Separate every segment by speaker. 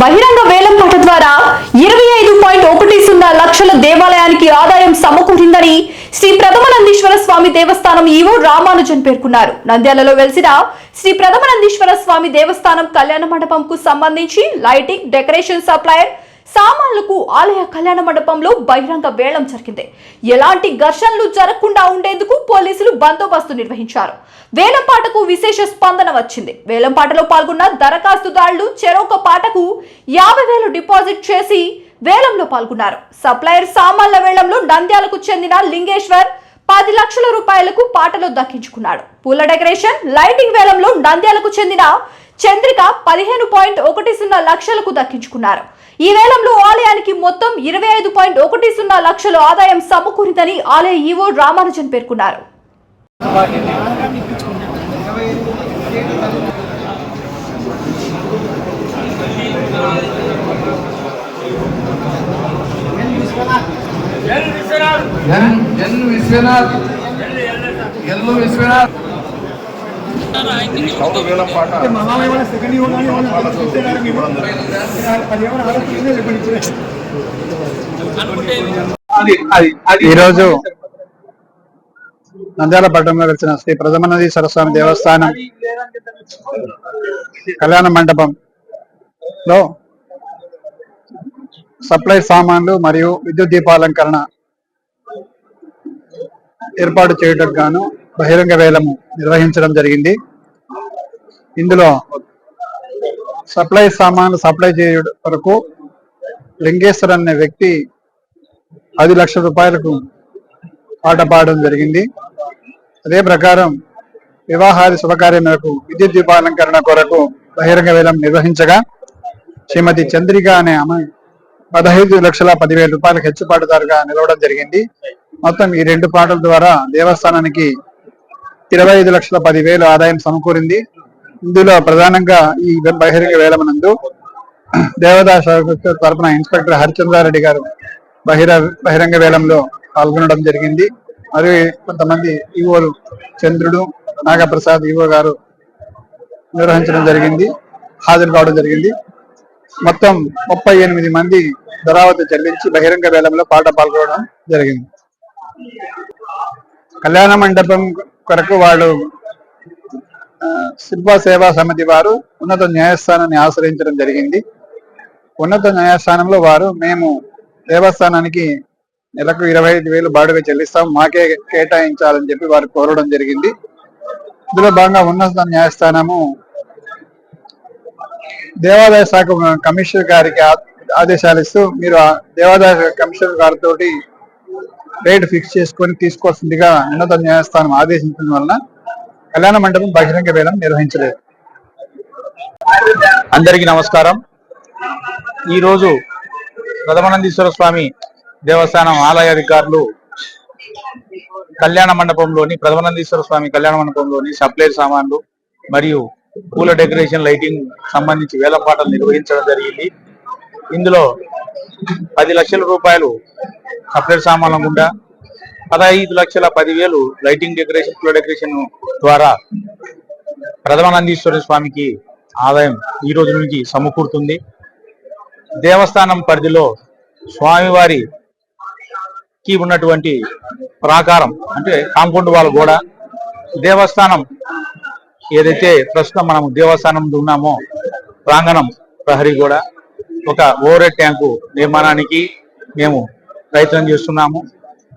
Speaker 1: బహిరంగ వేలం పాట ద్వారా ఇరవై ఐదు పాయింట్ ఒకటి సున్నా లక్షల దేవాలయానికి ఆదాయం సమకూరిందని శ్రీ ప్రథమనందీశ్వర స్వామి దేవస్థానం ఈవో రామానుజన్ పేర్కొన్నారు. నంద్యాలలో వెలిసిన శ్రీ ప్రథమనందీశ్వర స్వామి దేవస్థానం కళ్యాణ మండపంకు సంబంధించి లైటింగ్ డెకరేషన్ సప్లయర్ సామాన్లకు ఆలయ కళ్యాణ మండపంలో బహిరంగ వేలం జరిగింది. ఎలాంటి ఘర్షణలు జరగకుండా ఉండేందుకు పోలీసులు బందోబస్తు నిర్వహించారు. వేలంపాటకు విశేష స్పందన వచ్చింది. వేలంపాటలో పాల్గొన్న దరఖాస్తుదారులు చెరొక పాటకు యాభై వేలు డిపాజిట్ చేసి వేలంలో పాల్గొన్నారు. సప్లయర్ సామాన్ల వేలంలో నంద్యాలకు చెందిన లింగేశ్వర్ పది లక్షల రూపాయలకు పాటలో దక్కించుకున్నాడు. పూల డెకరేషన్ లైటింగ్ వేలంలో నంద్యాలకు చెందిన చంద్రిక పదిహేను పాయింట్ ఒకటి సున్నా లక్షలకు దక్కించుకున్నారు. ఈ వేలంలో ఆలయానికి మొత్తం ఇరవై ఐదు పాయింట్ ఒకటి సున్నా లక్షల ఆదాయం సమకూరిందని ఆలయ ఈవో రామానుజన్ పేర్కొన్నారు.
Speaker 2: ఎన్ విశ్వనాథ్. ఎల్లు విశ్వనాథ్.
Speaker 3: ఈరోజు నంద్యాల పట్టణంలో వెలిసిన శ్రీ ప్రథమనది సరస్వామి దేవస్థానం కళ్యాణ మండపంలో సప్లై సామాన్లు మరియు విద్యుత్ దీపాలంకరణ ఏర్పాటు చేయటం గాను బహిరంగ వేలము నిర్వహించడం జరిగింది. ఇందులో సప్లై సామాన్లు సప్లై చేయడం వరకు లింగేశ్వర్ అనే వ్యక్తి పది లక్షల రూపాయలకు పాట పాడడం జరిగింది. అదే ప్రకారం వివాహాది శుభకార్యం విద్యుత్ దీపాలంకరణ కొరకు బహిరంగ వేలం నిర్వహించగా శ్రీమతి చంద్రిక అనే ఆమె పదహైదు లక్షల పదివేల రూపాయలకు హెచ్చుపాటుదారుగా నిలవడం జరిగింది. మొత్తం ఈ రెండు పాటల ద్వారా దేవస్థానానికి ఇరవై ఐదు లక్షల పదివేలు ఆదాయం సమకూరింది. ఇందులో ప్రధానంగా ఈ బహిరంగ వేలమనందు దేవదాస తరపున ఇన్స్పెక్టర్ హరిచంద్రారెడ్డి గారు బహిర బహిరంగ వేలంలో పాల్గొనడం జరిగింది. మరియు కొంతమంది ఈవోలు చంద్రుడు నాగప్రసాద్ ఈవో గారు నిర్వహించడం జరిగింది. హాజరు కావడం జరిగింది. మొత్తం ముప్పై ఎనిమిది మంది ధరావతి చెల్లించి బహిరంగ వేలంలో పాట పాల్గొనడం జరిగింది. కళ్యాణ మండపం కొరకు వాళ్ళు శిల్ప సేవా సమితి వారు ఉన్నత న్యాయస్థానాన్ని ఆశ్రయించడం జరిగింది. ఉన్నత న్యాయస్థానంలో వారు మేము దేవస్థానానికి నెలకు ఇరవై ఐదు వేలు బాడుగ చెల్లిస్తాం మాకే కేటాయించాలని చెప్పి వారు కోరడం జరిగింది. ఇందులో భాగంగా ఉన్నత న్యాయస్థానము దేవాదాయ శాఖ కమిషనర్ గారికి ఆదేశాలు ఇస్తూ మీరు ఆ దేవాదాయ కమిషనర్ గారితో రేటు ఫిక్స్ చేసుకొని తీసుకోవాల్సిందిగా ఉన్నత న్యాయస్థానం ఆదేశించడం వలన కళ్యాణ మండపం బహిరంగ వేలం నిర్వహించలేదు.
Speaker 4: అందరికీ నమస్కారం. ఈరోజు ప్రథమానందీశ్వర స్వామి దేవస్థానం ఆలయ అధికారులు కళ్యాణ మండపంలోని ప్రథమానందీశ్వర స్వామి కళ్యాణ మండపంలోని సప్లైర్ సామాన్లు మరియు పూల డెకరేషన్ లైటింగ్ సంబంధించి వేల పాటలు నిర్వహించడం జరిగింది. ఇందులో పది లక్షల రూపాయలు సప్లైర్ సామాన్ల గుండా పదహైదు లక్షల పదివేలు లైటింగ్ డెకరేషన్ ఫ్లో డెకరేషన్ ద్వారా ప్రథమానందీశ్వర స్వామికి ఆదాయం ఈ రోజు నుంచి సమకూరుతుంది. దేవస్థానం పరిధిలో స్వామివారికి ఉన్నటువంటి ప్రాకారం అంటే కాంపౌండ్ వాళ్ళ గోడ దేవస్థానం ఏదైతే ప్రస్తుతం మనం దేవస్థానం ఉన్నామో ప్రాంగణం ప్రహరీ గోడ ఒక ఓవర్ ట్యాంకు నిర్మాణానికి మేము ప్రయత్నం చేస్తున్నాము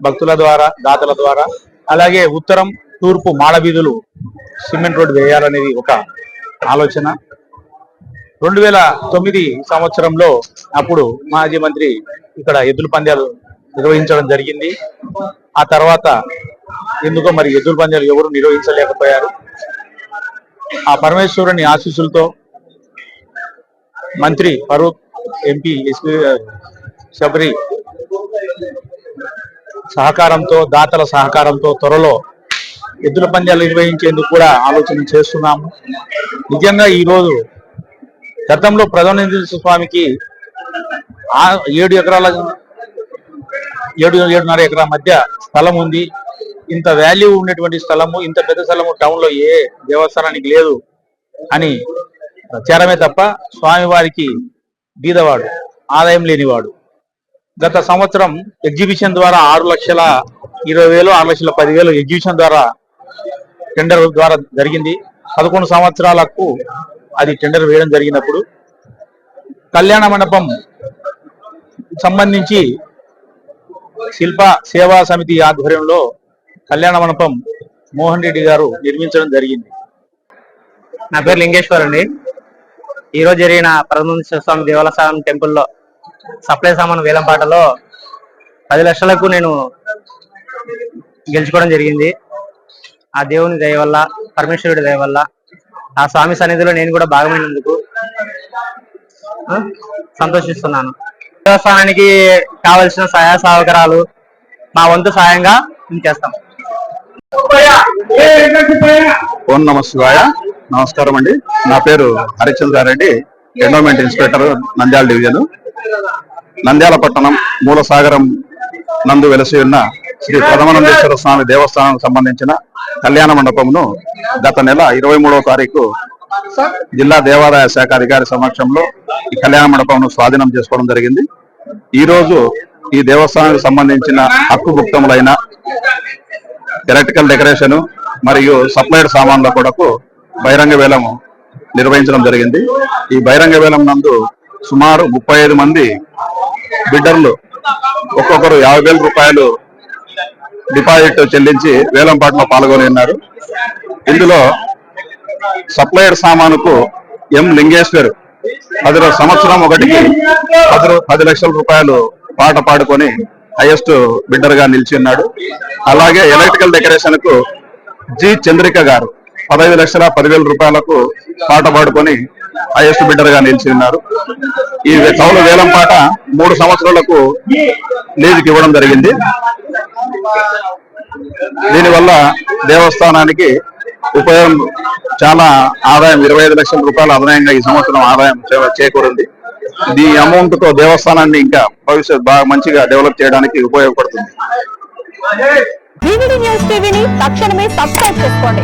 Speaker 4: భక్తుల ద్వారా దాతల ద్వారా. అలాగే ఉత్తరం తూర్పు మాడవీధులు సిమెంట్ రోడ్డు వేయాలనేది ఒక ఆలోచన. రెండు వేల తొమ్మిది సంవత్సరంలో అప్పుడు మాజీ మంత్రి ఇక్కడ ఎద్దుల పందాలు నిర్వహించడం జరిగింది. ఆ తర్వాత ఎందుకో మరి ఎద్దుల పందాలు ఎవరు నిర్వహించలేకపోయారు. ఆ పరమేశ్వరుని ఆశీస్సులతో మంత్రి ఫరూక్ ఎంపీ ఎస్పీ శబరి సహకారంతో దాతల సహకారంతో త్వరలో ఎద్దుల పంద్యాలు నిర్వహించేందుకు కూడా ఆలోచన చేస్తున్నాము. నిజంగా ఈ రోజు గతంలో ప్రధానమంత్రి స్వామికి ఏడు ఎకరాల ఏడు ఏడున్నర ఎకరాల మధ్య స్థలం ఉంది. ఇంత వాల్యూ ఉన్నటువంటి స్థలము ఇంత పెద్ద స్థలము టౌన్లో ఏ దేవస్థానానికి లేదు అని ప్రచారమే తప్ప స్వామివారికి బీదవాడు ఆదాయం లేనివాడు. గత సంవత్సరం ఎగ్జిబిషన్ ద్వారా ఆరు లక్షల ఇరవై వేలు ఆరు లక్షల పదివేలు ఎగ్జిబిషన్ ద్వారా టెండర్ ద్వారా జరిగింది. పదకొండు సంవత్సరాలకు అది టెండర్ వేయడం జరిగినప్పుడు కళ్యాణ మండపం సంబంధించి శిల్ప సేవా సమితి ఆధ్వర్యంలో కళ్యాణ మండపం మోహన్ రెడ్డి గారు నిర్మించడం జరిగింది.
Speaker 5: నా పేరు లింగేశ్వర్ అండి. ఈ రోజు జరిగిన పరమేశ్వర స్వామి దేవస్థానం టెంపుల్లో సప్లై సామాన్ వేలంపాటలో పది లక్షలకు నేను గెలుచుకోవడం జరిగింది. ఆ దేవుని దయ వల్ల పరమేశ్వరుడి దయ వల్ల ఆ స్వామి సన్నిధిలో నేను కూడా భాగమైనందుకు ఆ, సంతోషిస్తున్నాను. దేవస్థానానికి కావలసిన సహాయ సహకారాలు మా వంతు సాయంగా చేస్తాం.
Speaker 2: ఓం నమ నమస్కారం అండి. నా పేరు Harichandrareddy. Endowment inspector Nandyal division Nandyal పట్టణం మూలసాగరం నందు వెలసి ఉన్న శ్రీ ప్రథమానందేశ్వర స్వామి దేవస్థానానికి సంబంధించిన కళ్యాణ మండపమును గత నెల ఇరవై మూడవ తారీఖు జిల్లా దేవాదాయ శాఖ అధికారి సమక్షంలో ఈ కళ్యాణ మండపంను స్వాధీనం చేసుకోవడం జరిగింది. ఈ రోజు ఈ దేవస్థానానికి సంబంధించిన హక్కు గుప్తములైన ఎలక్ట్రికల్ డెకరేషన్ మరియు సప్లైడ్ సామాన్ల కొరకు బహిరంగ వేలము నిర్వహించడం జరిగింది. ఈ బహిరంగ వేలం నందు సుమారు ముప్పై ఐదు మంది బిడ్డర్లు ఒక్కొక్కరు యాభై వేల రూపాయలు డిపాజిట్ చెల్లించి వేలం పాటలో పాల్గొని ఉన్నారు. ఇందులో సప్లయర్ సామానుకు ఎం లింగేశ్వర్ పది సంవత్సరం ఒకటికి పది పది లక్షల రూపాయలు పాట పాడుకొని హైయెస్ట్ బిడ్డర్గా నిలిచి ఉన్నాడు. అలాగే ఎలక్ట్రికల్ డెకరేషన్కు జి చంద్రిక గారు పదహైదు లక్షల పదివేల రూపాయలకు పాట పాడుకొని హైయెస్ట్ బిడ్డర్గా నిలిచి ఉన్నారు ఈ కౌలు వేలం పాట మూడు సంవత్సరాలకు లీజుకి ఇవ్వడం జరిగింది. దీనివల్ల దేవస్థానానికి ఉపయోగం చాలా ఆదాయం ఇరవై ఐదు లక్షల రూపాయలు అదనంగా ఈ సంవత్సరం ఆదాయం చేకూరింది. ఈ అమౌంట్తో దేవస్థానాన్ని ఇంకా భవిష్యత్ బాగా మంచిగా డెవలప్ చేయడానికి ఉపయోగపడుతుంది.
Speaker 6: తక్షణమే సబ్స్క్రైబ్ చేసుకోండి.